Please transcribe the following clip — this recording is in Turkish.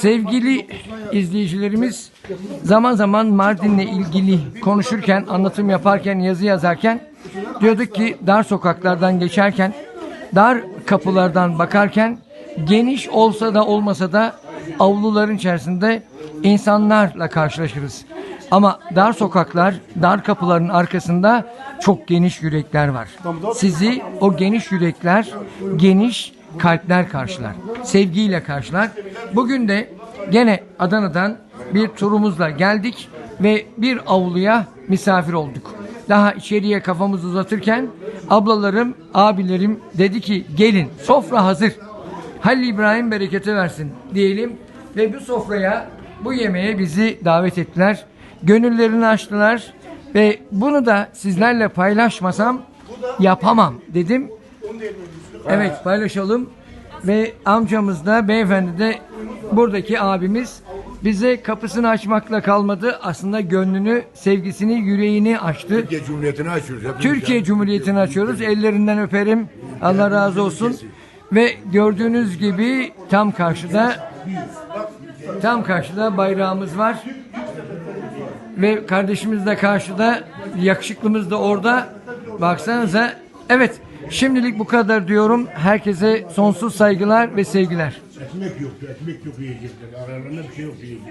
Sevgili izleyicilerimiz zaman zaman Mardin'le ilgili konuşurken, anlatım yaparken, yazı yazarken diyorduk ki dar sokaklardan geçerken, dar kapılardan bakarken geniş olsa da olmasa da avluların içerisinde insanlarla karşılaşırız. Ama dar sokaklar, dar kapıların arkasında çok geniş yürekler var. Sizi o geniş yürekler, geniş kalpler karşılar. Sevgiyle karşılar. Bugün de gene Adana'dan bir turumuzla geldik ve bir avluya misafir olduk. Daha içeriye kafamızı uzatırken ablalarım, abilerim dedi ki gelin sofra hazır. Halil İbrahim bereketi versin diyelim ve bu sofraya bu yemeğe bizi davet ettiler. Gönüllerini açtılar ve bunu da sizlerle paylaşmasam yapamam dedim. Evet paylaşalım ve amcamız da beyefendi de buradaki abimiz bize kapısını açmakla kalmadı. Aslında gönlünü, sevgisini, yüreğini açtı. Türkiye Cumhuriyeti'ni açıyoruz. Hepimiz Türkiye ya. Cumhuriyeti'ni açıyoruz. Ellerinden öperim. Allah razı olsun. Ve gördüğünüz gibi tam karşıda tam karşıda bayrağımız var. Ve kardeşimiz de karşıda, yakışıklımız da orada. Baksanıza. Evet, şimdilik bu kadar diyorum. Herkese sonsuz saygılar ve sevgiler. Ekmek yok, ekmek yok yiyecekler. Aralarında bir şey yok yiyecek.